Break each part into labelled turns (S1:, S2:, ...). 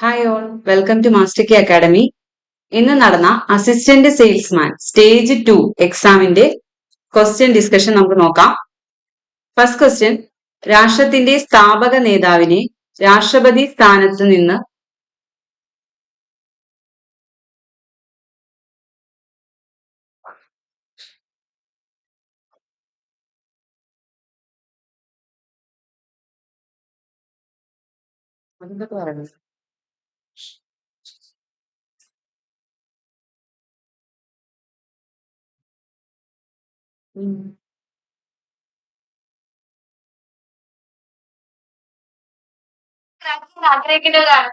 S1: Hi all welcome to master K academy ഇന്ന് നടന്ന assistant salesman stage two എക്സാമിന്റെ question discussion നമുക്ക് നോക്കാം. ഫസ്റ്റ് ക്വസ്റ്റ്യൻ രാഷ്ട്രത്തിന്റെ സ്ഥാപക നേതാവിനെ രാഷ്ട്രപതി സ്ഥാനത്ത് നിന്ന് എന്തൊക്കെ പറയുന്നത്
S2: ആഗ്രഹിക്കുന്നതാണ്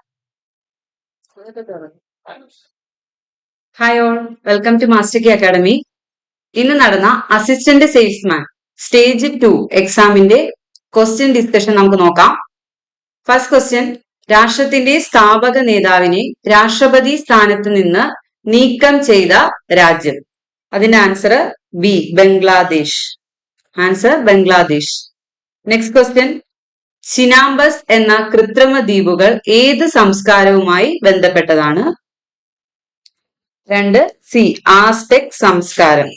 S1: hi all welcome to master K academy ഇന്ന് നടന്ന അസിസ്റ്റന്റ് സെയിൽസ്മാൻ സ്റ്റേജ് ടു എക്സാമിന്റെ ക്വസ്റ്റ്യൻ ഡിസ്കഷൻ നമുക്ക് നോക്കാം. ഫസ്റ്റ് ക്വസ്റ്റ്യൻ രാഷ്ട്രത്തിന്റെ സ്ഥാപക നേതാവിനെ രാഷ്ട്രപതി സ്ഥാനത്ത് നിന്ന് നീക്കം ചെയ്ത രാജ്യം. അതിന്റെ answer B Bangladesh. Answer Bangladesh. Next question chinampas എന്ന കൃത്രിമ ദ്വീപുകൾ ഏത് സംസ്കാരവുമായി ബന്ധപ്പെട്ടതാണ്? രണ്ട് സി ആസ്ടെക് സംസ്കാരം.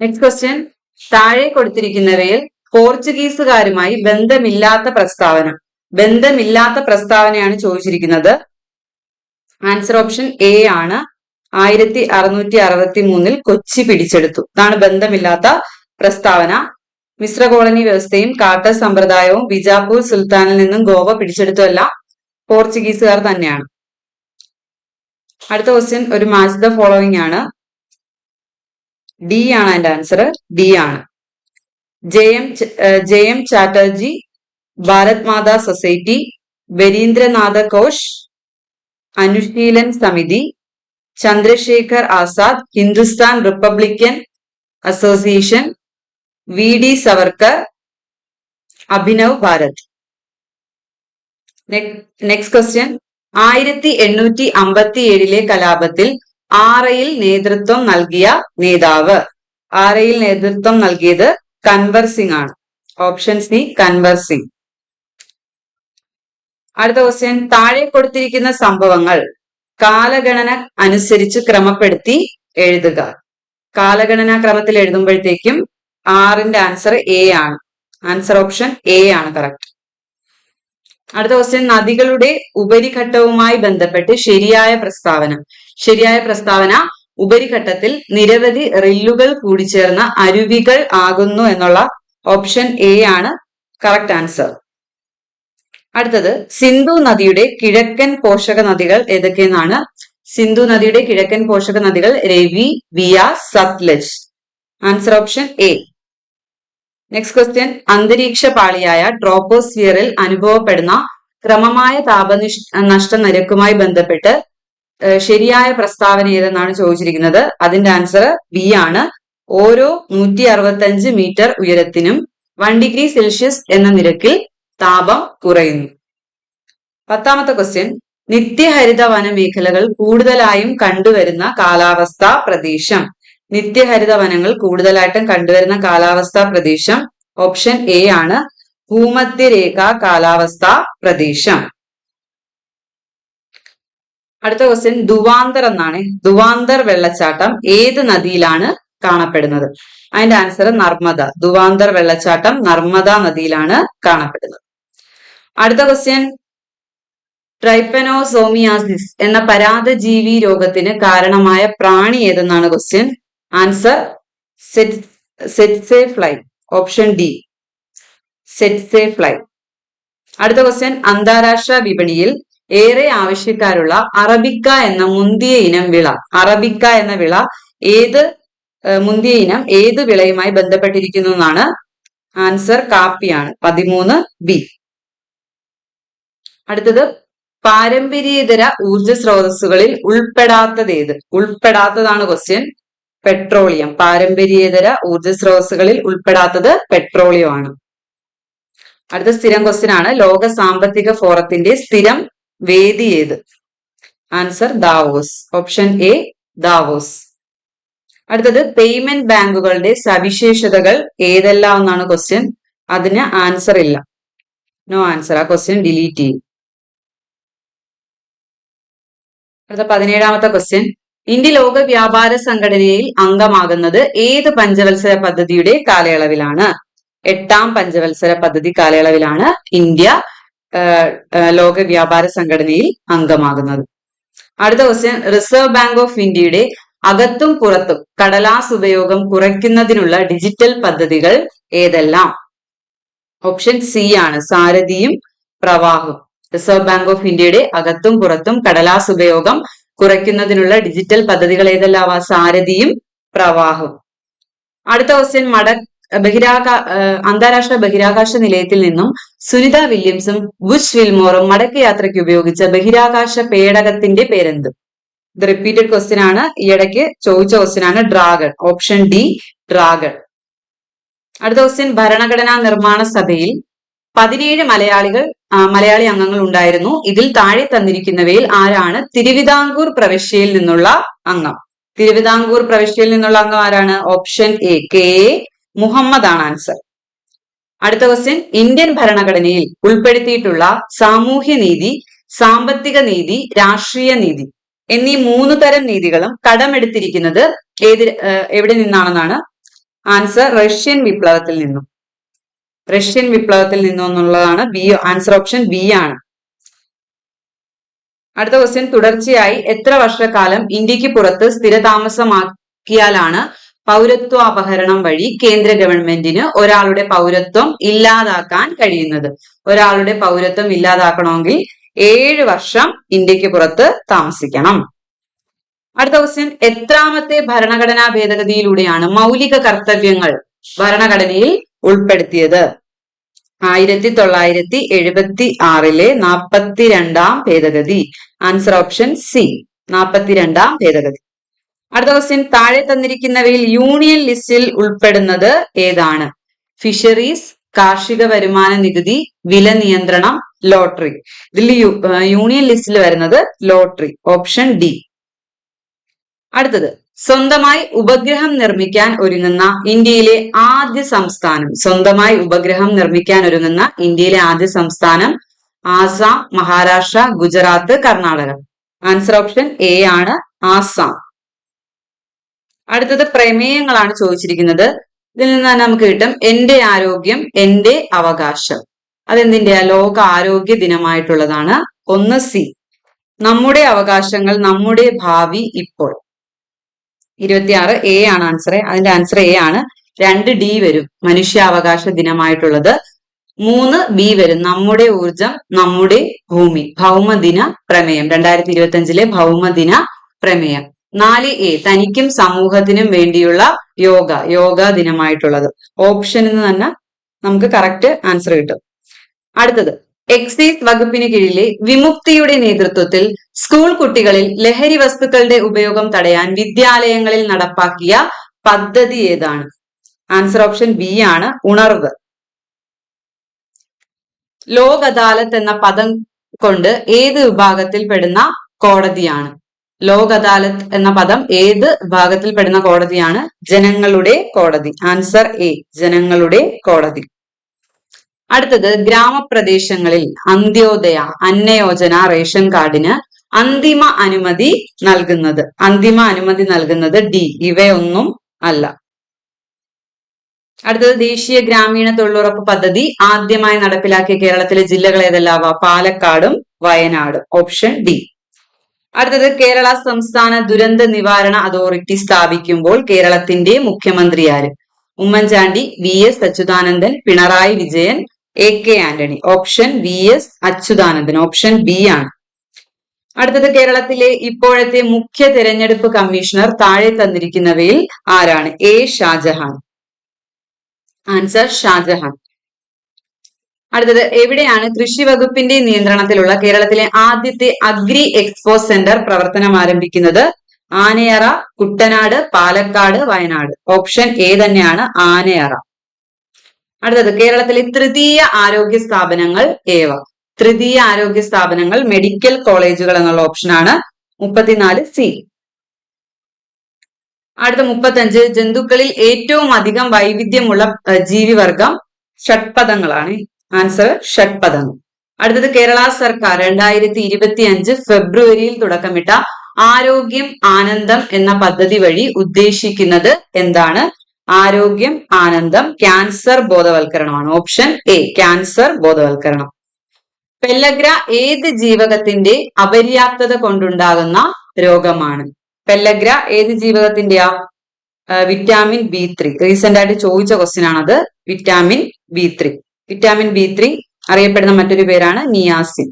S1: നെക്സ്റ്റ് ക്വസ്റ്റ്യൻ താഴെ കൊടുത്തിരിക്കുന്നവയിൽ പോർച്ചുഗീസുകാരുമായി ബന്ധമില്ലാത്ത പ്രസ്താവന. ബന്ധമില്ലാത്ത പ്രസ്താവനയാണ് ചോദിച്ചിരിക്കുന്നത്. ആൻസർ ഓപ്ഷൻ എ ആണ്. ആയിരത്തി അറുന്നൂറ്റി അറുപത്തി മൂന്നിൽ കൊച്ചി പിടിച്ചെടുത്തു. ഇതാണ് ബന്ധമില്ലാത്ത പ്രസ്താവന. മിശ്ര കോളനി വ്യവസ്ഥയും കാട്ട സമ്പ്രദായവും ബിജാപൂർ സുൽത്താനിൽ നിന്നും ഗോവ പിടിച്ചെടുത്തല്ല പോർച്ചുഗീസുകാർ തന്നെയാണ്. അടുത്ത ക്വസ്റ്റ്യൻ ഒരു മാച്ച് ദ ഫോളോയിങ് ആണ്. ഡി ആണ് അതിന്റെ ആൻസർ ഡി ആണ്. J M J M Chatterjee Bharat Mata society Barindranath Ghosh Anushilan Samiti Chandrashekhar Azad Hindustan republican association V D Savarkar Abhinav Bharat. Next question. ആയിരത്തി എണ്ണൂറ്റി അമ്പത്തി ഏഴിലെ കലാപത്തിൽ ആറയിൽ നേതൃത്വം നൽകിയ നേതാവ്. ആറയിൽ നേതൃത്വം നൽകിയത് കൻവർ സിംഗ് ആണ്. Option C Kanwar Singh. അടുത്ത ക്വസ്റ്റ്യൻ. താഴെ കൊടുത്തിരിക്കുന്ന സംഭവങ്ങൾ. കാലഗണന അനുസരിച്ച് ക്രമപ്പെടുത്തി എഴുതുക. കാലഗണനാ ക്രമത്തിൽ എഴുതുമ്പോഴത്തേക്കും ആറിന്റെ ആൻസർ എ ആണ്. ആൻസർ ഓപ്ഷൻ എ ആണ് കറക്റ്റ് അടുത്ത ക്വസ്റ്റ്യൻ നദികളുടെ ഉപരിഘട്ടവുമായി ബന്ധപ്പെട്ട് ശരിയായ പ്രസ്താവന. ശരിയായ പ്രസ്താവന ഉപരിഘട്ടത്തിൽ നിരവധി റില്ലുകൾ കൂടിച്ചേർന്ന അരുവികൾ ആകുന്നു എന്നുള്ള ഓപ്ഷൻ എ ആണ് കറക്റ്റ് ആൻസർ അടുത്തത് സിന്ധു നദിയുടെ കിഴക്കൻ പോഷക നദികൾ ഏതൊക്കെയെന്നാണ്? സിന്ധു നദിയുടെ കിഴക്കൻ പോഷക നദികൾ Ravi via Sutlej. Answer option A next question അന്തരീക്ഷ പാളിയായ ട്രോപ്പോസ്ഫിയറിൽ അനുഭവപ്പെടുന്ന ക്രമമായ താപനിഷ് നഷ്ട നിരക്കുമായി ബന്ധപ്പെട്ട് ശരിയായ പ്രസ്താവന ഏതെന്നാണ് ചോദിച്ചിരിക്കുന്നത്? അതിന്റെ ആൻസർ ബി ആണ്. ഓരോ നൂറ്റി അറുപത്തഞ്ച് മീറ്റർ ഉയരത്തിനും വൺ ഡിഗ്രി സെൽഷ്യസ് എന്ന നിരക്കിൽ താപം കുറയുന്നു. പത്താമത്തെ ക്വസ്റ്റ്യൻ നിത്യഹരിത വനമേഖലകൾ കൂടുതലായും കണ്ടുവരുന്ന കാലാവസ്ഥാ പ്രദേശം. നിത്യഹരിത വനങ്ങൾ കൂടുതലായിട്ടും കണ്ടുവരുന്ന കാലാവസ്ഥാ പ്രദേശം ഓപ്ഷൻ എ ആണ്. ഭൂമധ്യരേഖ കാലാവസ്ഥാ പ്രദേശം. അടുത്ത ക്വസ്റ്റ്യൻ ദുവാന്തർ എന്നാണ്. ദുവാന്തർ വെള്ളച്ചാട്ടം ഏത് നദിയിലാണ് കാണപ്പെടുന്നത്? അതിന്റെ ആൻസർ നർമ്മദ. ദുവാന്തർ വെള്ളച്ചാട്ടം നർമ്മദ നദിയിലാണ് കാണപ്പെടുന്നത്. അടുത്ത ക്വസ്റ്റ്യൻ ട്രൈപ്പനോസോമിയാസിസ് എന്ന പരാതജീവി രോഗത്തിന് കാരണമായ പ്രാണി ഏതെന്നാണ് question answer tsetse fly option D tsetse fly അടുത്ത ക്വസ്റ്റ്യൻ അന്താരാഷ്ട്ര വിപണിയിൽ ഏറെ ആവശ്യക്കാരുള്ള അറബിക്ക എന്ന മുന്തിയ ഇനം വിള അറബിക്ക എന്ന വിള ഏത് മുന്തിയ ഇനം ഏത് വിളയുമായി ബന്ധപ്പെട്ടിരിക്കുന്നു എന്നാണ്? ആൻസർ കാപ്പിയാണ്. പതിമൂന്ന് ബി അടുത്തത് പാരമ്പര്യേതര ഊർജ സ്രോതസ്സുകളിൽ ഉൾപ്പെടാത്തത് ഏത്? ഉൾപ്പെടാത്തതാണ് ക്വസ്റ്റ്യൻ പെട്രോളിയം. പാരമ്പര്യേതര ഊർജ സ്രോതസ്സുകളിൽ ഉൾപ്പെടാത്തത് പെട്രോളിയം ആണ് അടുത്ത സ്ഥിരം ക്വസ്റ്റ്യൻ ആണ്. ലോക സാമ്പത്തിക ഫോറത്തിന്റെ സ്ഥിരം വേദി ഏത്? Answer Davos. Option A Davos. അടുത്തത് പേയ്മെന്റ് ബാങ്കുകളുടെ സവിശേഷതകൾ ഏതെല്ലാം എന്നാണ് ക്വസ്റ്റ്യൻ അതിന് ആൻസർ ഇല്ല. നോ ആൻസർ ആ ക്വസ്റ്റ്യൻ ഡിലീറ്റ് ചെയ്യും. അടുത്ത പതിനേഴാമത്തെ ക്വസ്റ്റ്യൻ ഇന്ത്യ ലോക വ്യാപാര സംഘടനയിൽ അംഗമാകുന്നത് ഏത് പഞ്ചവത്സര പദ്ധതിയുടെ കാലയളവിലാണ്? എട്ടാം പഞ്ചവത്സര പദ്ധതി കാലയളവിലാണ് ഇന്ത്യ ലോക വ്യാപാര സംഘടനയിൽ അംഗമാകുന്നത്. അടുത്ത ക്വസ്റ്റ്യൻ റിസർവ് ബാങ്ക് ഓഫ് ഇന്ത്യയുടെ അകത്തും പുറത്തും കടലാസ് ഉപയോഗം കുറയ്ക്കുന്നതിനുള്ള ഡിജിറ്റൽ പദ്ധതികൾ ഏതെല്ലാം? ഓപ്ഷൻ സി ആണ്. സാരഥിയും പ്രവാഹവും റിസർവ് ബാങ്ക് ഓഫ് ഇന്ത്യയുടെ അകത്തും പുറത്തും കടലാസ് ഉപയോഗം കുറയ്ക്കുന്നതിനുള്ള ഡിജിറ്റൽ പദ്ധതികൾ ഏതെല്ലാം? സാരഥിയും പ്രവാഹം. അടുത്ത ക്വസ്റ്റ്യൻ മട ബഹിരാകാ അന്താരാഷ്ട്ര ബഹിരാകാശ നിലയത്തിൽ നിന്നും സുനിത വില്യംസും ബുഷ് വിൽമോറും മടക്ക് യാത്രയ്ക്ക് ഉപയോഗിച്ച ബഹിരാകാശ പേടകത്തിന്റെ പേരെന്ത്? ഇത് റിപ്പീറ്റഡ് ക്വസ്റ്റ്യൻ ആണ്. ഈയിടയ്ക്ക് ചോദിച്ച ക്വസ്റ്റ്യൻ ആണ് ഡ്രാഗൺ ഓപ്ഷൻ ഡി ഡ്രാഗൺ അടുത്ത ക്വസ്റ്റ്യൻ ഭരണഘടനാ നിർമ്മാണ സഭയിൽ പതിനേഴ് മലയാളികൾ മലയാളി അംഗങ്ങൾ ഉണ്ടായിരുന്നു. ഇതിൽ താഴെ തന്നിരിക്കുന്നവയിൽ ആരാണ്? തിരുവിതാംകൂർ പ്രവിശ്യയിൽ നിന്നുള്ള അംഗം. തിരുവിതാംകൂർ പ്രവിശ്യയിൽ നിന്നുള്ള അംഗം ആരാണ്? ഓപ്ഷൻ എ കെ മുഹമ്മദ് ആണ് ആൻസർ. അടുത്ത ക്വസ്റ്റ്യൻ ഇന്ത്യൻ ഭരണഘടനയിൽ ഉൾപ്പെടുത്തിയിട്ടുള്ള സാമൂഹ്യ നീതി സാമ്പത്തിക നീതി രാഷ്ട്രീയ നീതി എന്നീ മൂന്ന് തരം നീതികളും കടമെടുത്തിരിക്കുന്നത് ഏത് എവിടെ നിന്നാണെന്നാണ് ആൻസർ റഷ്യൻ വിപ്ലവത്തിൽ നിന്നും. റഷ്യൻ വിപ്ലവത്തിൽ നിന്നുള്ളതാണ് ബി ആൻസർ ഓപ്ഷൻ ബി ആണ്. അടുത്ത ക്വസ്റ്റ്യൻ തുടർച്ചയായി എത്ര വർഷക്കാലം ഇന്ത്യയ്ക്ക് പുറത്ത് സ്ഥിരതാമസമാക്കിയാലാണ് പൗരത്വ അപഹരണം വഴി കേന്ദ്ര ഗവൺമെന്റിന് ഒരാളുടെ പൗരത്വം ഇല്ലാതാക്കാൻ കഴിയുന്നത്? ഒരാളുടെ പൗരത്വം ഇല്ലാതാക്കണമെങ്കിൽ ഏഴ് വർഷം ഇന്ത്യയ്ക്ക് പുറത്ത് താമസിക്കണം. അടുത്ത ക്വസ്റ്റ്യൻ എത്രാമത്തെ ഭരണഘടനാ ഭേദഗതിയിലൂടെയാണ് മൗലിക കർത്തവ്യങ്ങൾ ഭരണഘടനയിൽ ഉൾപ്പെടുത്തിയത്. ആയിരത്തി തൊള്ളായിരത്തി എഴുപത്തി ആറിലെ നാൽപ്പത്തിരണ്ടാം ഭേദഗതി. ആൻസർ ഓപ്ഷൻ സി നാൽപ്പത്തിരണ്ടാം ഭേദഗതി. അടുത്ത ക്വസ്റ്റ്യൻ താഴെ തന്നിരിക്കുന്നവയിൽ യൂണിയൻ ലിസ്റ്റിൽ ഉൾപ്പെടുന്നത് ഏതാണ്? ഫിഷറീസ് കാർഷിക വരുമാന നികുതി വില നിയന്ത്രണം ലോട്ടറി ഇതിൽ യൂണിയൻ ലിസ്റ്റിൽ വരുന്നത് ലോട്ടറി ഓപ്ഷൻ ഡി അടുത്തത്. സ്വന്തമായി ഉപഗ്രഹം നിർമ്മിക്കാൻ ഒരുങ്ങുന്ന ഇന്ത്യയിലെ ആദ്യ സംസ്ഥാനം. സ്വന്തമായി ഉപഗ്രഹം നിർമ്മിക്കാൻ ഒരുങ്ങുന്ന ഇന്ത്യയിലെ ആദ്യ സംസ്ഥാനം Assam Maharashtra Gujarat Karnataka. Answer option A ആണ് ആസാം. അടുത്തത് പ്രമേയങ്ങളാണ് ചോദിച്ചിരിക്കുന്നത്. ഇതിൽ നിന്ന് നമുക്ക് കിട്ടും എന്റെ ആരോഗ്യം എന്റെ അവകാശം. അതെന്തിന്റെയാ ലോക ആരോഗ്യ ദിനമായിട്ടുള്ളതാണ് ഒന്ന് സി. നമ്മുടെ അവകാശങ്ങൾ നമ്മുടെ ഭാവി ഇപ്പോൾ. ഇരുപത്തിയാറ് എ ആണ് ആൻസർ അതിന്റെ ആൻസർ എ ആണ്. രണ്ട് ഡി വരും. മനുഷ്യാവകാശ ദിനമായിട്ടുള്ളത്. മൂന്ന് ബി വരും. നമ്മുടെ ഊർജം നമ്മുടെ ഭൂമി. ഭൗമദിന പ്രമേയം. രണ്ടായിരത്തി ഇരുപത്തി അഞ്ചിലെ ഭൗമദിന പ്രമേയം. നാല് എ തനിക്കും സമൂഹത്തിനും വേണ്ടിയുള്ള യോഗ യോഗ ദിനമായിട്ടുള്ളത്. ഓപ്ഷൻ എന്ന് തന്നെ നമുക്ക് കറക്റ്റ് ആൻസർ കിട്ടും. അടുത്തത്. എക്സൈസ് വകുപ്പിന് കീഴിലെ വിമുക്തിയുടെ നേതൃത്വത്തിൽ സ്കൂൾ കുട്ടികളിൽ ലഹരി വസ്തുക്കളുടെ ഉപയോഗം തടയാൻ വിദ്യാലയങ്ങളിൽ നടപ്പാക്കിയ പദ്ധതി ഏതാണ്? ആൻസർ ഓപ്ഷൻ ബി ആണ് ഉണർവ്. ലോക് അദാലത്ത് എന്ന പദം കൊണ്ട് ഏത് വിഭാഗത്തിൽ പെടുന്ന കോടതിയാണ്? ലോക് അദാലത്ത് എന്ന പദം ഏത് വിഭാഗത്തിൽ പെടുന്ന കോടതിയാണ്? ജനങ്ങളുടെ കോടതി. ആൻസർ എ ജനങ്ങളുടെ കോടതി. അടുത്തത് ഗ്രാമപ്രദേശങ്ങളിൽ അന്ത്യോദയ അന്നയോജന റേഷൻ കാർഡിന് അന്തിമ അനുമതി നൽകുന്നത്. അന്തിമ അനുമതി നൽകുന്നത് ഡി. ഇവയൊന്നും അല്ല. അടുത്തത് ദേശീയ ഗ്രാമീണ തൊഴിലുറപ്പ് പദ്ധതി ആദ്യമായി നടപ്പിലാക്കിയ കേരളത്തിലെ ജില്ലകൾ ഏതെല്ലാവ? പാലക്കാടും വയനാടും. Option D. അടുത്തത് കേരള സംസ്ഥാന ദുരന്ത നിവാരണ അതോറിറ്റി സ്ഥാപിക്കുമ്പോൾ കേരളത്തിന്റെ മുഖ്യമന്ത്രിയാര്? Oommen Chandy V. S. Achuthanandan Pinarayi Vijayan A K Antony. Option V S Achuthanandan. Option B ആണ്. അടുത്തത് കേരളത്തിലെ ഇപ്പോഴത്തെ മുഖ്യ തെരഞ്ഞെടുപ്പ് കമ്മീഷണർ താഴെ തന്നിരിക്കുന്നവയിൽ ആരാണ്? എ ഷാജഹാൻ. ആൻസർ ഷാജഹാൻ. അടുത്തത് എവിടെയാണ് കൃഷി വകുപ്പിന്റെ നിയന്ത്രണത്തിലുള്ള കേരളത്തിലെ ആദ്യത്തെ അഗ്രി എക്സ്പോ സെന്റർ പ്രവർത്തനം ആരംഭിക്കുന്നത്? ആനയറ കുട്ടനാട് പാലക്കാട് വയനാട്. ഓപ്ഷൻ എ തന്നെയാണ് ആനയറ. അടുത്തത് കേരളത്തിലെ തൃതീയ ആരോഗ്യ സ്ഥാപനങ്ങൾ ഏവ? തൃതീയ ആരോഗ്യ സ്ഥാപനങ്ങൾ മെഡിക്കൽ കോളേജുകൾ എന്നുള്ള ഓപ്ഷനാണ് മുപ്പത്തിനാല് സി അടുത്ത മുപ്പത്തഞ്ച് ജന്തുക്കളിൽ ഏറ്റവും അധികം വൈവിധ്യമുള്ള ജീവിവർഗം ഷഡ്പദങ്ങളാണ്. ആൻസർ ഷഡ്പദങ്ങൾ അടുത്തത് കേരള സർക്കാർ രണ്ടായിരത്തി ഇരുപത്തി അഞ്ച് ഫെബ്രുവരിയിൽ തുടക്കമിട്ട ആരോഗ്യം ആനന്ദം എന്ന പദ്ധതി വഴി ഉദ്ദേശിക്കുന്നത് എന്താണ്? ആരോഗ്യം ആനന്ദം ക്യാൻസർ ബോധവൽക്കരണമാണ്. ഓപ്ഷൻ എ ക്യാൻസർ ബോധവൽക്കരണം. പെല്ലഗ്ര ഏത് ജീവകത്തിന്റെ അപര്യാപ്തത കൊണ്ടുണ്ടാകുന്ന രോഗമാണ്? പെല്ലഗ്ര ഏത് ജീവകത്തിന്റെയാ? Vitamin B three. റീസെന്റ് ആയിട്ട് ചോദിച്ച ക്വസ്റ്റ്യൻ ആണത്. Vitamin B three. Vitamin B three അറിയപ്പെടുന്ന മറ്റൊരു പേരാണ് നിയാസിൻ.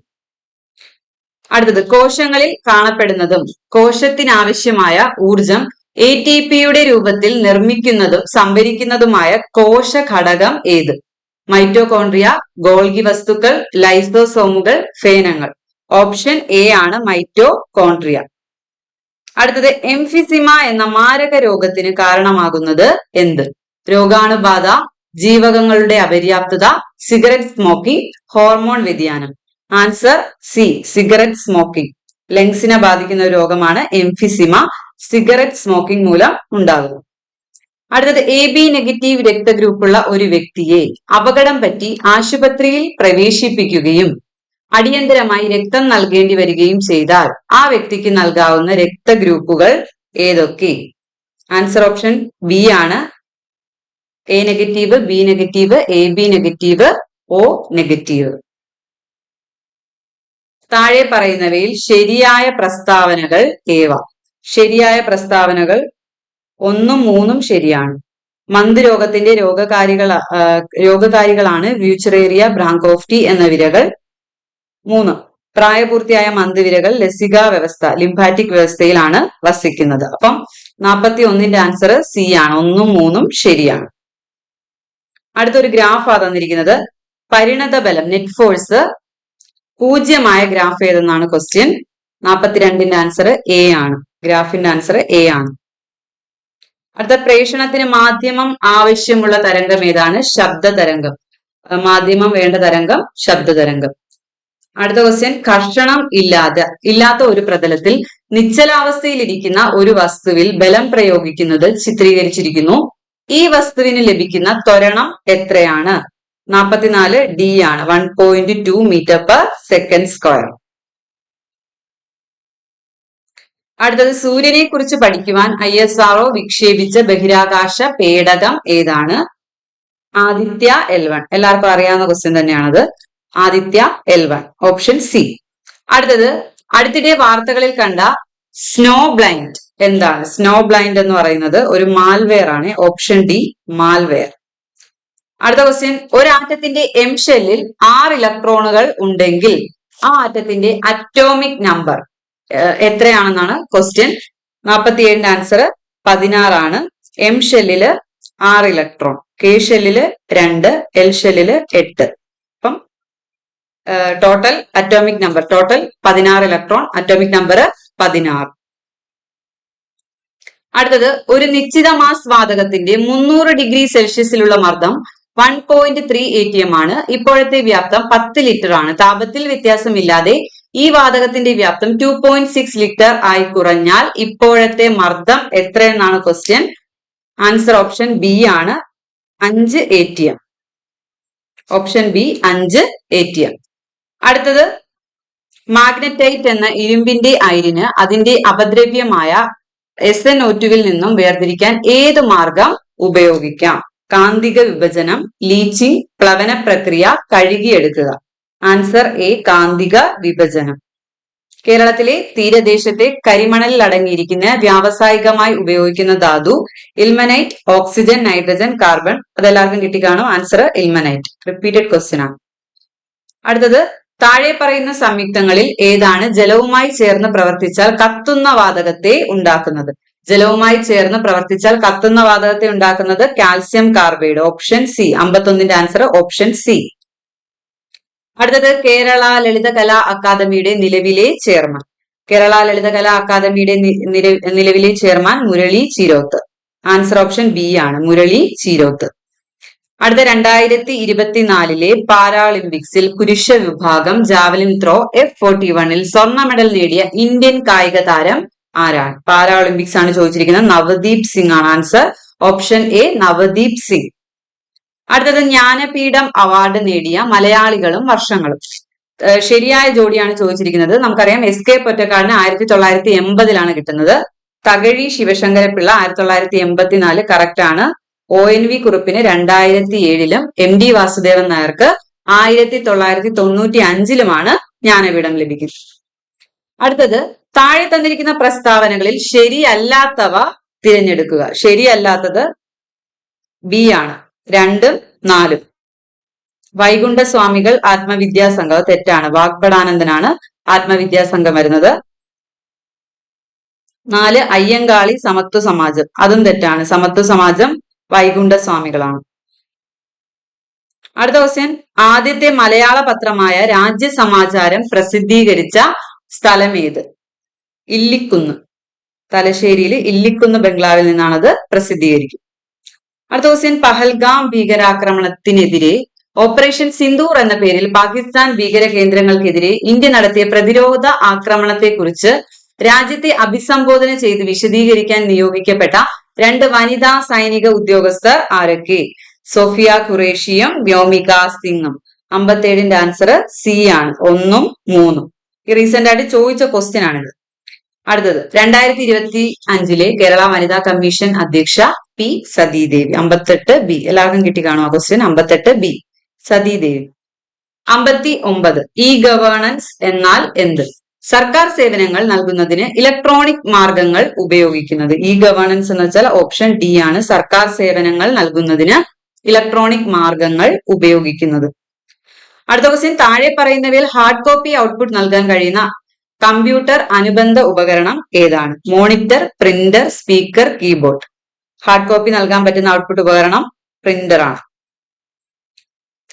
S1: അടുത്തത് കോശങ്ങളിൽ കാണപ്പെടുന്നതും കോശത്തിനാവശ്യമായ ഊർജം എ ടി പിയുടെ രൂപത്തിൽ നിർമ്മിക്കുന്നതും സംഭരിക്കുന്നതുമായ കോശ ഘടകം ഏത്? മൈറ്റോകോൺട്രിയ ഗോൾഗി വസ്തുക്കൾ ലൈസോസോമുകൾ ഫേനങ്ങൾ. ഓപ്ഷൻ എ ആണ് മൈറ്റോകോൺട്രിയ അടുത്തത് എംഫിസിമ എന്ന മാരക രോഗത്തിന് കാരണമാകുന്നത് എന്ത്? രോഗാണുബാധ ജീവകങ്ങളുടെ അപര്യാപ്തത സിഗരറ്റ് സ്മോക്കിംഗ് ഹോർമോൺ വ്യതിയാനം. Answer C cigarette smoking. ലങ്സിനെ ബാധിക്കുന്ന ഒരു രോഗമാണ് എംഫിസിമ. സിഗരറ്റ് സ്മോക്കിംഗ് മൂലം ഉണ്ടാകുന്നു. അടുത്തത് എ ബി നെഗറ്റീവ് രക്തഗ്രൂപ്പുള്ള ഒരു വ്യക്തിയെ അപകടം പറ്റി ആശുപത്രിയിൽ പ്രവേശിപ്പിക്കുകയും അടിയന്തരമായി രക്തം നൽകേണ്ടി വരികയും ചെയ്താൽ ആ വ്യക്തിക്ക് നൽകാവുന്ന രക്തഗ്രൂപ്പുകൾ ഏതൊക്കെ? ആൻസർ ഓപ്ഷൻ ബി ആണ്. A negative B negative A B negative O negative. താഴെ പറയുന്നവയിൽ ശരിയായ പ്രസ്താവനകൾ ഏവ? ശരിയായ പ്രസ്താവനകൾ ഒന്നും മൂന്നും ശരിയാണ്. മന്ത് രോഗത്തിന്റെ രോഗകാരികൾ രോഗകാരികളാണ് വ്യൂച്ചറേറിയ ബ്രാങ്കോഫ്റ്റി എന്ന വിരകൾ. മൂന്ന് പ്രായപൂർത്തിയായ മന്ദവിരകൾ ലസിക വ്യവസ്ഥ ലിംഫാറ്റിക് വ്യവസ്ഥയിലാണ് വസിക്കുന്നത്. അപ്പം നാൽപ്പത്തി ഒന്നിന്റെ ആൻസർ സി ആണ്. ഒന്നും മൂന്നും ശരിയാണ്. അടുത്തൊരു ഗ്രാഫ് തന്നിരിക്കുന്നത്. പരിണത ബലം നെറ്റ് ഫോഴ്സ് പൂജ്യമായ ഗ്രാഫ് ഏതെന്നാണ് ക്വസ്റ്റ്യൻ നാൽപ്പത്തിരണ്ടിന്റെ ആൻസർ എ ആണ്. ഗ്രാഫിന്റെ ആൻസർ എ ആണ്. അടുത്ത പ്രേഷണത്തിന് മാധ്യമം ആവശ്യമുള്ള തരംഗം ഏതാണ്? ശബ്ദ തരംഗം. മാധ്യമം വേണ്ട തരംഗം ശബ്ദ തരംഗം. അടുത്ത ക്വസ്റ്റ്യൻ കർഷണം ഇല്ലാതെ ഇല്ലാത്ത ഒരു പ്രതലത്തിൽ നിശ്ചലാവസ്ഥയിലിരിക്കുന്ന ഒരു വസ്തുവിൽ ബലം പ്രയോഗിക്കുന്നത് ചിത്രീകരിച്ചിരിക്കുന്നു. ഈ വസ്തുവിന് ലഭിക്കുന്ന ത്വരണം എത്രയാണ്? നാൽപ്പത്തിനാല് ഡി ആണ്. One point two metre per second square അടുത്തത് സൂര്യനെ കുറിച്ച് പഠിക്കുവാൻ ഐ എസ് ആർഒ വിക്ഷേപിച്ച ബഹിരാകാശ പേടകം ഏതാണ്? Aditya L one. എല്ലാവർക്കും അറിയാവുന്ന ക്വസ്റ്റ്യൻ തന്നെയാണത്. Aditya L one option C അടുത്തത് അടുത്തിടെ വാർത്തകളിൽ കണ്ട സ്നോ ബ്ലൈൻഡ് എന്താണ്? സ്നോ ബ്ലൈൻഡ് എന്ന് പറയുന്നത് ഒരു മാൽവെയർ ആണ്. ഓപ്ഷൻ ഡി മാൽവെയർ അടുത്ത ക്വസ്റ്റ്യൻ ഒരു ആറ്റത്തിന്റെ എം ഷെല്ലിൽ ആറ് ഇലക്ട്രോണുകൾ ഉണ്ടെങ്കിൽ ആ ആറ്റത്തിന്റെ അറ്റോമിക് നമ്പർ എത്രയാണെന്നാണ് ക്വസ്റ്റ്യൻ നാൽപ്പത്തി ഏഴിന്റെ ആൻസർ പതിനാറാണ്. എം ഷെല്ലിൽ ആറ് ഇലക്ട്രോൺ കെ ഷെല്ലിൽ രണ്ട് എൽ ഷെല്ലിൽ എട്ട്. അപ്പം ടോട്ടൽ അറ്റോമിക് നമ്പർ ടോട്ടൽ പതിനാറ് ഇലക്ട്രോൺ അറ്റോമിക് നമ്പർ പതിനാറ്. അടുത്തത് ഒരു നിശ്ചിത മാസ് വാതകത്തിന്റെ മുന്നൂറ് ഡിഗ്രി സെൽഷ്യസിലുള്ള മർദ്ദം one point three A T M ആണ്. ഇപ്പോഴത്തെ വ്യാപ്തം പത്ത് ലിറ്റർ ആണ്. താപത്തിൽ വ്യത്യാസമില്ലാതെ ഈ വാതകത്തിന്റെ വ്യാപ്തം ടു പോയിന്റ് സിക്സ് ലിറ്റർ ആയി കുറഞ്ഞാൽ ഇപ്പോഴത്തെ മർദ്ദം എത്രയെന്നാണ് ക്വസ്റ്റ്യൻ ആൻസർ ഓപ്ഷൻ ബി ആണ് അഞ്ച് A T M option B അഞ്ച് എ ടി എം അടുത്തത് മാഗ്നറ്റൈറ്റ് എന്ന ഇരുമ്പിന്റെ അയിരിന് അതിന്റെ അപദ്രവ്യമായ എസ് എൻ ഒറ്റുവിൽ നിന്നും വേർതിരിക്കാൻ ഏത് മാർഗം ഉപയോഗിക്കാം? കാന്തിക വിഭജനം ലീച്ചിങ് പ്ലവന പ്രക്രിയ കഴുകിയെടുക്കുക. ആൻസർ എ കാന്തിക വിഭജനം. കേരളത്തിലെ തീരദേശത്തെ കരിമണലിൽ അടങ്ങിയിരിക്കുന്ന വ്യാവസായികമായി ഉപയോഗിക്കുന്ന ധാതു ഇൽമനൈറ്റ് ഓക്സിജൻ നൈട്രജൻ കാർബൺ അതെല്ലാവർക്കും കിട്ടിക്കാണോ? ആൻസർ ഇൽമനൈറ്റ് റിപ്പീറ്റഡ് ക്വസ്റ്റ്യൻ ആണ്. അടുത്തത് താഴെ പറയുന്ന സംയുക്തങ്ങളിൽ ഏതാണ് ജലവുമായി ചേർന്ന് പ്രവർത്തിച്ചാൽ കത്തുന്ന വാതകത്തെ ഉണ്ടാക്കുന്നത്? ജലവുമായി ചേർന്ന് പ്രവർത്തിച്ചാൽ കത്തുന്ന വാതകത്തെ ഉണ്ടാക്കുന്നത് കാൽസ്യം കാർബൈഡ് ഓപ്ഷൻ സി. അമ്പത്തൊന്നിന്റെ ആൻസർ ഓപ്ഷൻ സി. അടുത്തത് കേരള ലളിതകലാ അക്കാദമിയുടെ നിലവിലെ ചെയർമാൻ. കേരള ലളിതകലാ അക്കാദമിയുടെ നിലവിലെ chairman Murali Chiroth. Answer option B ആണ് മുരളി ചിരോത്ത്. അടുത്ത രണ്ടായിരത്തി ഇരുപത്തിനാലിലെ പാരാളിമ്പിക്സിൽ പുരുഷ വിഭാഗം ജാവലിൻ ത്രോ എഫ് ഫോർട്ടി വണ്ണിൽ സ്വർണ മെഡൽ നേടിയ ഇന്ത്യൻ കായിക താരം ആരാണ്? പാരാളിമ്പിക്സ് ആണ് ചോദിച്ചിരിക്കുന്നത്. നവദീപ് സിംഗ് ആണ് answer. Option A Navdeep Singh. അടുത്തത് ജ്ഞാനപീഠം അവാർഡ് നേടിയ മലയാളികളും വർഷങ്ങളും. ശരിയായ ജോഡിയാണ് ചോദിച്ചിരിക്കുന്നത്. നമുക്കറിയാം എസ് കെ പൊറ്റക്കാടിന് ആയിരത്തി തൊള്ളായിരത്തി എൺപതിലാണ് കിട്ടുന്നത്. തകഴി ശിവശങ്കരപിള്ള ആയിരത്തി തൊള്ളായിരത്തി എൺപത്തിനാല് കറക്റ്റ് ആണ്. ഒ എൻ വി കുറുപ്പിന് രണ്ടായിരത്തി ഏഴിലും എം ഡി വാസുദേവൻ നായർക്ക് ആയിരത്തി തൊള്ളായിരത്തി തൊണ്ണൂറ്റി അഞ്ചിലുമാണ് ജ്ഞാനപീഠം ലഭിക്കുന്നത്. അടുത്തത് താഴെ തന്നിരിക്കുന്ന പ്രസ്താവനകളിൽ ശരിയല്ലാത്തവ തിരഞ്ഞെടുക്കുക. ശരിയല്ലാത്തത് ബി ആണ്. രണ്ടും നാലും. വൈകുണ്ഠസ്വാമികൾ ആത്മവിദ്യാസംഘം അത് തെറ്റാണ്. വാഗ്ഭടാനന്ദനാണ് ആത്മവിദ്യാസംഘം വരുന്നത്. നാല് അയ്യങ്കാളി സമത്വ സമാജം. അതും തെറ്റാണ്. സമത്വ സമാജം വൈകുണ്ഠസ്വാമികളാണ്. അടുത്ത ക്വസ്റ്റ്യൻ ആദ്യത്തെ മലയാള പത്രമായ രാജ്യസമാചാരം പ്രസിദ്ധീകരിച്ച സ്ഥലം ഏത്? ഇല്ലിക്കുന്ന്. തലശ്ശേരിയിൽ ഇല്ലിക്കുന്ന് ബംഗ്ലാവിൽ നിന്നാണത് പ്രസിദ്ധീകരിക്കും. അടുത്ത ദിവസം പഹൽഗാം ഭീകരാക്രമണത്തിനെതിരെ ഓപ്പറേഷൻ സിന്ദൂർ എന്ന പേരിൽ പാകിസ്ഥാൻ ഭീകര കേന്ദ്രങ്ങൾക്കെതിരെ ഇന്ത്യ നടത്തിയ പ്രതിരോധ ആക്രമണത്തെക്കുറിച്ച് രാജ്യത്തെ അഭിസംബോധന ചെയ്ത് വിശദീകരിക്കാൻ നിയോഗിക്കപ്പെട്ട രണ്ട് വനിതാ സൈനിക ഉദ്യോഗസ്ഥർ ആരൊക്കെ? സോഫിയ ഖുറേഷിയും വ്യോമിക സിംഗും. അമ്പത്തേഴിന്റെ ആൻസർ സി ആണ്. ഒന്നും മൂന്നും. ഈ റീസെന്റ് ആയിട്ട് ചോദിച്ച ക്വസ്റ്റ്യൻ ആണിത്. അടുത്തത് രണ്ടായിരത്തി ഇരുപത്തി അഞ്ചിലെ കേരള വനിതാ കമ്മീഷൻ അധ്യക്ഷ പി സതീദേവി അമ്പത്തെട്ട് ബി എല്ലാവർക്കും കിട്ടി കാണും ആ ക്വസ്റ്റ്യൻ അമ്പത്തെട്ട് ബി സതീദേവി. അമ്പത്തി ഒമ്പത് ഇ ഗവേണൻസ് എന്നാൽ എന്ത്? സർക്കാർ സേവനങ്ങൾ നൽകുന്നതിന് ഇലക്ട്രോണിക് മാർഗങ്ങൾ ഉപയോഗിക്കുന്നത്. ഇ ഗവേണൻസ് എന്ന് വെച്ചാൽ ഓപ്ഷൻ ഡി ആണ്. സർക്കാർ സേവനങ്ങൾ നൽകുന്നതിന് ഇലക്ട്രോണിക് മാർഗങ്ങൾ ഉപയോഗിക്കുന്നത്. അടുത്ത ക്വസ്റ്റ്യൻ താഴെ പറയുന്നവയിൽ ഹാർഡ് കോപ്പി ഔട്ട്പുട്ട് നൽകാൻ കഴിയുന്ന കമ്പ്യൂട്ടർ അനുബന്ധ ഉപകരണം ഏതാണ്? Monitor printer speaker keyboard. Hard copy നൽകാൻ പറ്റുന്ന ഔട്ട്പുട്ട് ഉപകരണം പ്രിന്റർ ആണ്.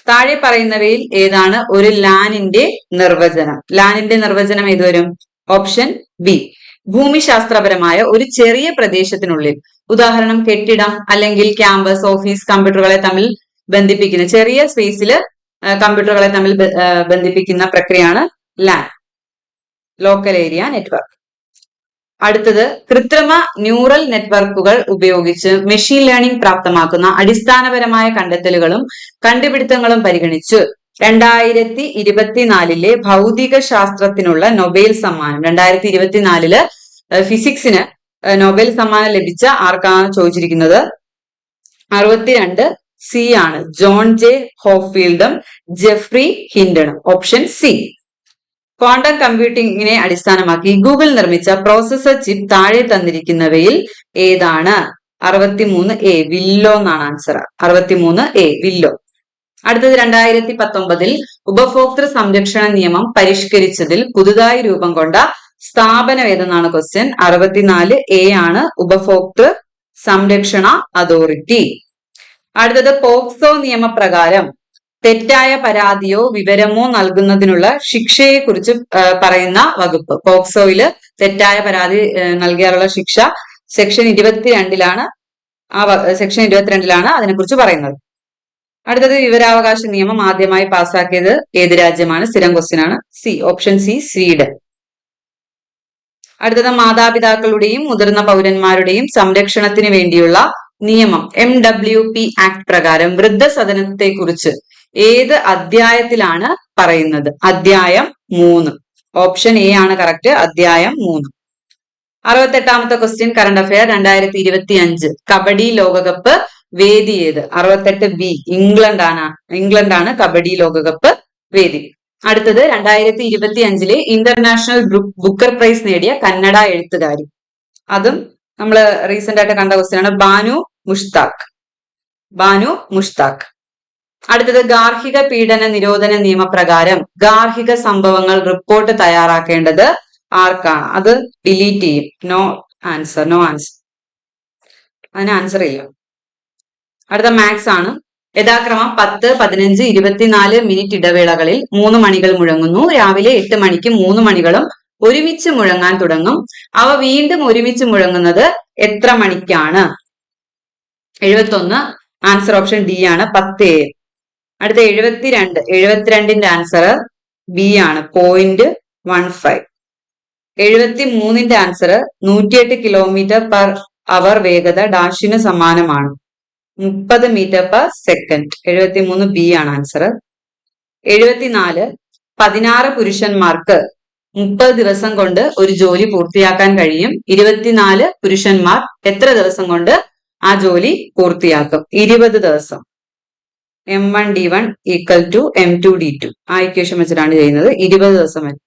S1: താഴെ പറയുന്നവയിൽ ഏതാണ്? ഒരു ലാനിന്റെ നിർവചനം. ലാനിന്റെ നിർവചനം ഏത് വരും? Option B. ഭൂമിശാസ്ത്രപരമായ ഒരു ചെറിയ പ്രദേശത്തിനുള്ളിൽ. ഉദാഹരണം കെട്ടിടം അല്ലെങ്കിൽ ക്യാമ്പസ് ഓഫീസ് കമ്പ്യൂട്ടറുകളെ തമ്മിൽ ബന്ധിപ്പിക്കുന്ന ചെറിയ സ്പേസിൽ കമ്പ്യൂട്ടറുകളെ തമ്മിൽ ബന്ധിപ്പിക്കുന്ന പ്രക്രിയയാണ് ലാൻ. ലോക്കൽ ഏരിയ നെറ്റ്വർക്ക് അടുത്തത് കൃത്രിമ ന്യൂറൽ നെറ്റ്വർക്കുകൾ ഉപയോഗിച്ച് മെഷീൻ ലേണിംഗ് പ്രാപ്തമാക്കുന്ന അടിസ്ഥാനപരമായ കണ്ടെത്തലുകളും കണ്ടുപിടുത്തങ്ങളും പരിഗണിച്ച് രണ്ടായിരത്തി ഇരുപത്തിനാലിലെ ഭൗതിക ശാസ്ത്രത്തിനുള്ള നൊബേൽ സമ്മാനം. രണ്ടായിരത്തി ഇരുപത്തിനാലിൽ ഫിസിക്സിന് നൊബേൽ സമ്മാനം ലഭിച്ച ആർക്കാണ് ചോദിച്ചിരിക്കുന്നത്? അറുപത്തിരണ്ട് സി ആണ്. ജോൺ ജെ ഹോഫീൽഡും ജെഫ്രി ഹിൻഡണും. Option C. ക്വാണ്ടം കമ്പ്യൂട്ടിങ്ങിനെ അടിസ്ഥാനമാക്കി ഗൂഗിൾ നിർമ്മിച്ച പ്രോസസർ ചിപ്പ് താഴെ തന്നിരിക്കുന്നവയിൽ ഏതാണ്? അറുപത്തിമൂന്ന് എ വില്ലോ എന്നാണ് ആൻസർ. അറുപത്തിമൂന്ന് എ വില്ലോ. അടുത്തത് രണ്ടായിരത്തി പത്തൊമ്പതിൽ ഉപഭോക്തൃ സംരക്ഷണ നിയമം പരിഷ്കരിച്ചതിൽ പുതുതായി രൂപം കൊണ്ട സ്ഥാപനം ഏതെന്നാണ് ക്വസ്റ്റ്യൻ അറുപത്തിനാല് എ ആണ് ഉപഭോക്തൃ സംരക്ഷണ അതോറിറ്റി. അടുത്തത് പോക്സോ നിയമപ്രകാരം തെറ്റായ പരാതിയോ വിവരമോ നൽകുന്നതിനുള്ള ശിക്ഷയെക്കുറിച്ച് പറയുന്ന വകുപ്പ്. പോക്സോയിൽ തെറ്റായ പരാതി നൽകിയാലുള്ള ശിക്ഷ സെക്ഷൻ ഇരുപത്തിരണ്ടിലാണ് ആ സെക്ഷൻ ഇരുപത്തിരണ്ടിലാണ് അതിനെക്കുറിച്ച് പറയുന്നത്. അടുത്തത് വിവരാവകാശ നിയമം ആദ്യമായി പാസാക്കിയത് ഏത് രാജ്യമാണ്? സ്ഥിരം ക്വസ്റ്റ്യൻ ആണ് സി ഓപ്ഷൻ സി സ്വീഡൻ. അടുത്തത് മാതാപിതാക്കളുടെയും മുതിർന്ന പൗരന്മാരുടെയും സംരക്ഷണത്തിന് വേണ്ടിയുള്ള നിയമം എം ഡബ്ല്യു പി ആക്ട് പ്രകാരം വൃദ്ധസദനത്തെ കുറിച്ച് ഏത് അധ്യായത്തിലാണ് പറയുന്നത്? അധ്യായം മൂന്ന്. ഓപ്ഷൻ എ ആണ് കറക്റ്റ് അധ്യായം മൂന്ന്. അറുപത്തെട്ടാമത്തെ ക്വസ്റ്റ്യൻ കറണ്ട് അഫയർ രണ്ടായിരത്തി ഇരുപത്തി അഞ്ച് കബഡി ലോകകപ്പ് വേദി ഏത് അറുപത്തെട്ട് ബി ഇംഗ്ലണ്ട് ഇംഗ്ലണ്ടാണ് ഇംഗ്ലണ്ട് ആണ് കബഡി ലോകകപ്പ് വേദി. അടുത്തത് രണ്ടായിരത്തി ഇരുപത്തി അഞ്ചിലെ ഇന്റർനാഷണൽ ബുക്കർ പ്രൈസ് നേടിയ കന്നഡ എഴുത്തുകാരി. അതും നമ്മൾ റീസെന്റ് ആയിട്ട് കണ്ട ക്വസ്റ്റ്യൻ ആണ്. ബാനു മുഷ്താഖ്. ബാനു മുഷ്താഖ്. അടുത്തത് ഗാർഹിക പീഡന നിരോധന നിയമപ്രകാരം ഗാർഹിക സംഭവങ്ങൾ റിപ്പോർട്ട് തയ്യാറാക്കേണ്ടത് ആർക്കാണ്? അത് ഡിലീറ്റ് ചെയ്യും. നോ ആൻസർ നോ ആൻസർ അതിന് ആൻസർ ഇല്ല. അടുത്ത മാത്സ് ആണ്. യഥാക്രമം പത്ത് പതിനഞ്ച് ഇരുപത്തിനാല് മിനിറ്റ് ഇടവേളകളിൽ മൂന്ന് മണികൾ മുഴങ്ങുന്നു. രാവിലെ എട്ട് മണിക്ക് മൂന്ന് മണികളും ഒരുമിച്ച് മുഴങ്ങാൻ തുടങ്ങും. അവ വീണ്ടും ഒരുമിച്ച് മുഴങ്ങുന്നത് എത്ര മണിക്കാണ്? എഴുപത്തൊന്ന് ആൻസർ ഓപ്ഷൻ ഡി ആണ്. പത്ത് എ അടുത്ത എഴുപത്തിരണ്ട്. എഴുപത്തിരണ്ടിന്റെ ആൻസർ ബി ആണ്. പോയിന്റ് വൺ ഫൈവ് എഴുപത്തി മൂന്നിന്റെ ആൻസർ നൂറ്റിയെട്ട് കിലോമീറ്റർ പെർ അവർ വേഗത ഡാഷിന് സമാനമാണ്. മുപ്പത് മീറ്റർ പെർ സെക്കൻഡ് എഴുപത്തി മൂന്ന് ബി ആണ് ആൻസർ എഴുപത്തിനാല്. പതിനാറ് പുരുഷന്മാർക്ക് മുപ്പത് ദിവസം കൊണ്ട് ഒരു ജോലി പൂർത്തിയാക്കാൻ കഴിയും. ഇരുപത്തിനാല് പുരുഷന്മാർ എത്ര ദിവസം കൊണ്ട് ആ ജോലി പൂർത്തിയാക്കും? ഇരുപത് ദിവസം. M one D one equal to M two D two ആ ഇക്വേഷൻ വെച്ചിട്ടാണ് ചെയ്യുന്നത്. ഇരുപത് ദിവസം വരെ.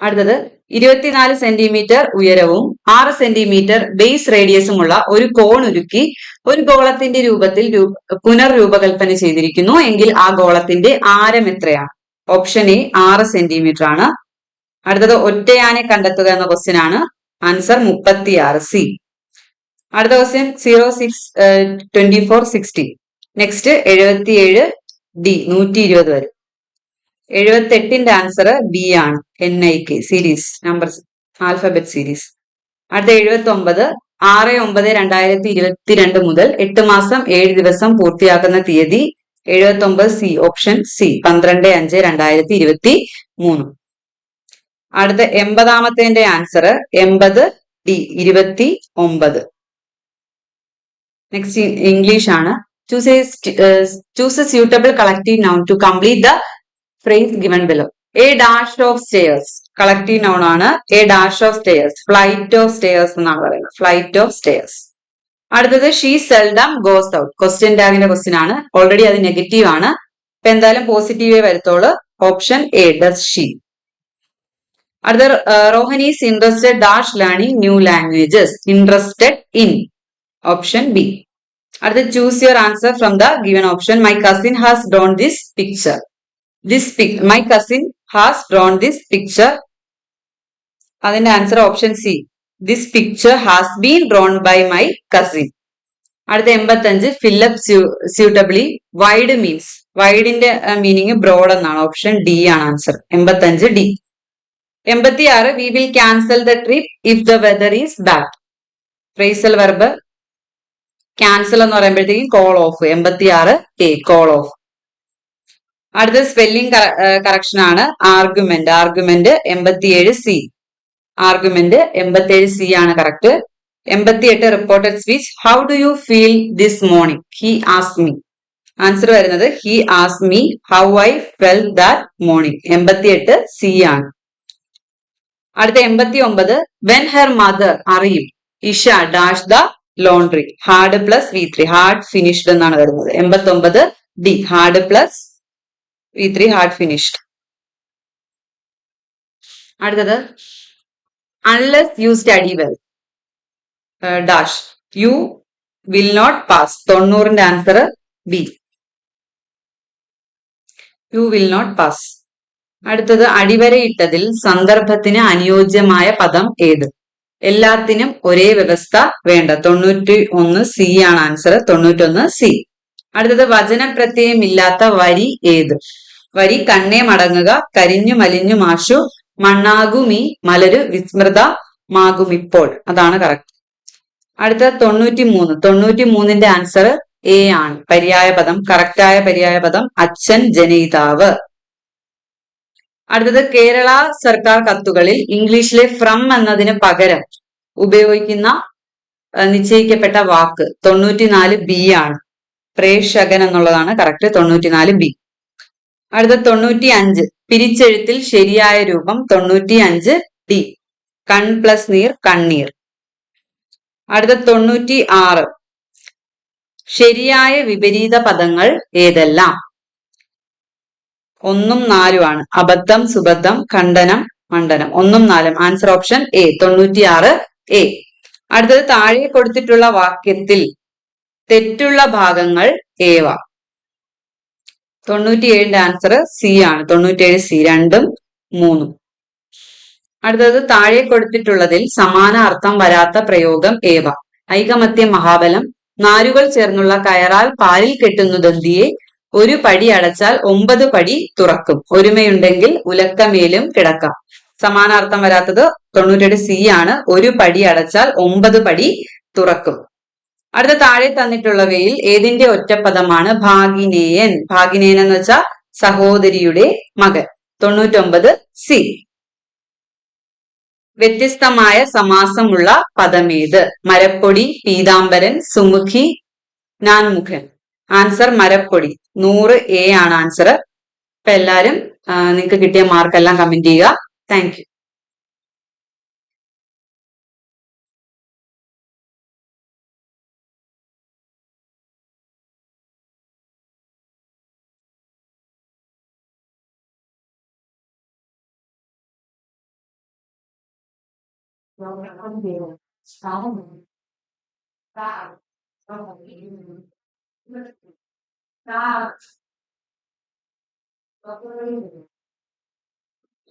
S1: അടുത്തത് ഇരുപത്തിനാല് സെന്റിമീറ്റർ ഉയരവും ആറ് സെന്റിമീറ്റർ ബേസ് റേഡിയസും ഉള്ള ഒരു കോൺ ഉരുക്കി ഒരു ഗോളത്തിന്റെ രൂപത്തിൽ പുനർരൂപകൽപ്പന ചെയ്തിരിക്കുന്നു. എങ്കിൽ ആ ഗോളത്തിന്റെ ആരം എത്രയാണ് ഓപ്ഷൻ എ ആറ് സെന്റിമീറ്റർ ആണ്. അടുത്തത് ഒറ്റയാനെ കണ്ടെത്തുക എന്ന ക്വസ്റ്റ്യൻ ആണ്. ആൻസർ മുപ്പത്തിയാറ് സി അടുത്ത question zero six twenty four sixty next എഴുപത്തിയേഴ് ഡി നൂറ്റി ഇരുപത് വരെ. എഴുപത്തി എട്ടിന്റെ ആൻസർ ബി ആണ് N I K series number alphabet series അടുത്ത എഴുപത്തി ഒമ്പത് ആറ് ഒമ്പത് രണ്ടായിരത്തി ഇരുപത്തിരണ്ട് മുതൽ എട്ട് മാസം ഏഴ് ദിവസം പൂർത്തിയാക്കുന്ന തീയതി എഴുപത്തി ഒമ്പത് സി ഓപ്ഷൻ സി പന്ത്രണ്ട് അഞ്ച് രണ്ടായിരത്തി ഇരുപത്തി മൂന്ന് അടുത്ത എൺപതാമത്തേന്റെ ആൻസർ എൺപത് ഡി ഇരുപത്തി ഒമ്പത് നെക്സ്റ്റ് ഇംഗ്ലീഷ് ആണ്. Choose choose a suitable collective noun to complete the phrase given below a dash of stairs collective noun ആണ് a dash of stairs flight of stairs എന്നാണ് പറയുന്നത്. ഫ്ലൈറ്റ് ഓഫ് സ്റ്റെയേഴ്സ് അടുത്തത് she seldom goes out question ടാഗിന്റെ question ആണ്. Already അത് negative ആണ്. അപ്പൊ എന്തായാലും പോസിറ്റീവേ വരത്തോളൂ. ഓപ്ഷൻ എ ഡസ് ഷീ അടുത്ത Rohan is interested dash learning new languages interested in option B അടുത്ത choose your answer from the given option my cousin has drawn this picture this pic my cousin has drawn this picture അതിന്റെ answer option C this picture has been drawn by my cousin അടുത്ത എൺപത്തഞ്ച് fill up suitably wide means വൈഡിന്റെ meaning broad എന്നാണ്. Option D ആണ് answer എൺപത്തഞ്ച് D എൺപത്തി ആറ് we will cancel the trip if the weather is bad phrasal verb cancel എന്ന് പറയുമ്പോഴത്തേക്കും call off എൺപത്തി ആറ് എ കോൾ ഓഫ് അടുത്ത സ്പെല്ലിംഗ് കറക്ഷൻ ആണ് ആർഗ്യുമെന്റ് ആർഗ്യുമെന്റ് എൺപത്തിയേഴ് സി ആർഗ്യുമെന്റ് എൺപത്തിയേഴ് സി ആണ് കറക്റ്റ് എൺപത്തിയെട്ട് reported speech how do you feel this morning he as me answer വരുന്നത് he as me how I felt that morning എൺപത്തിയെട്ട് C ആണ്. അടുത്ത എൺപത്തി ഒമ്പത് വെൻ ഹെർ മദർ അറിയും. Isha dash the laundry had plus V three had finished എന്നാണ് വരുന്നത്. എൺപത്തി ഒമ്പത് D had plus V three had finished അടുത്തത് unless you study well dash you will not pass തൊണ്ണൂറിന്റെ answer B you will not pass അടുത്തത്. അടിവരയിട്ടതിൽ സന്ദർഭത്തിന് അനുയോജ്യമായ പദം ഏത്? എല്ലാത്തിനും ഒരേ വ്യവസ്ഥ വേണ്ട. തൊണ്ണൂറ്റി ഒന്ന് സി ആണ് ആൻസർ തൊണ്ണൂറ്റൊന്ന് സി അടുത്തത് വചനപ്രത്യയം ഇല്ലാത്ത വരി ഏത്? വരി കണ്ണേ മടങ്ങുക കരിഞ്ഞു മലിഞ്ഞു മാഷു മണ്ണാകുമി മലരു വിസ്മൃത മാകുമിപ്പോൾ അതാണ് കറക്റ്റ് അടുത്ത തൊണ്ണൂറ്റി മൂന്ന് തൊണ്ണൂറ്റി മൂന്നിന്റെ ആൻസർ എ ആണ്. പര്യായ പദം കറക്റ്റായ പര്യായ പദം അച്ഛൻ ജനയിതാവ്. അടുത്തത് കേരള സർക്കാർ കത്തുകളിൽ ഇംഗ്ലീഷിലെ ഫ്രം എന്നതിന് പകരം ഉപയോഗിക്കുന്ന നിശ്ചയിക്കപ്പെട്ട വാക്ക് തൊണ്ണൂറ്റിനാല് ബി ആണ്. പ്രേക്ഷകൻ എന്നുള്ളതാണ് കറക്റ്റ് തൊണ്ണൂറ്റിനാല് ബി. അടുത്ത തൊണ്ണൂറ്റി അഞ്ച് പിരിച്ചെഴുത്തിൽ ശരിയായ രൂപം തൊണ്ണൂറ്റി അഞ്ച് ഡി കൺ പ്ലസ് നീർ കണ്ണീർ. അടുത്ത തൊണ്ണൂറ്റി ആറ് ശരിയായ വിപരീത പദങ്ങൾ ഏതെല്ലാം? ഒന്നും നാലുമാണ്. അബദ്ധം സുബദ്ധം ഖണ്ഡനം മണ്ഡനം. ഒന്നും നാലും. ആൻസർ ഓപ്ഷൻ എ തൊണ്ണൂറ്റിയാറ് എ അടുത്തത് താഴെ കൊടുത്തിട്ടുള്ള വാക്യത്തിൽ തെറ്റുള്ള ഭാഗങ്ങൾ ഏവ? തൊണ്ണൂറ്റിയേഴിന്റെ ആൻസർ സി ആണ്. തൊണ്ണൂറ്റിയേഴ് സി രണ്ടും മൂന്നും. അടുത്തത് താഴെ കൊടുത്തിട്ടുള്ളതിൽ സമാന അർത്ഥം വരാത്ത പ്രയോഗം ഏവ? ഐകമത്യ മഹാബലം. നാരുകൾ ചേർന്നുള്ള കയറാൽ പാലിൽ കെട്ടുന്നതന്തിയെ? ഒരു പടി അടച്ചാൽ ഒമ്പത് പടി തുറക്കും. ഒരുമയുണ്ടെങ്കിൽ ഉലക്കമേലും കിടക്കാം. സമാനാർത്ഥം വരാത്തത് തൊണ്ണൂറ്റെട്ട് സി ആണ്. ഒരു പടി അടച്ചാൽ ഒമ്പത് പടി തുറക്കും. അടുത്ത താഴെ തന്നിട്ടുള്ളവയിൽ ഏതിന്റെ ഒറ്റപ്പദമാണ് ഭാഗിനേയൻ? ഭാഗിനേയൻ എന്ന് വെച്ചാൽ സഹോദരിയുടെ മകൻ. തൊണ്ണൂറ്റൊമ്പത് സി വ്യത്യസ്തമായ സമാസമുള്ള പദമേത്? മരപ്പൊടി പീതാംബരൻ സുമുഖി നാൻമുഖൻ. ആൻസർ മരപ്പൊടി. നൂറ് എ ആണ് ആൻസർ അപ്പൊ എല്ലാരും നിങ്ങൾക്ക് കിട്ടിയ മാർക്കെല്ലാം കമന്റ് ചെയ്യുക. Thank Well, I'm here. Tá. Tá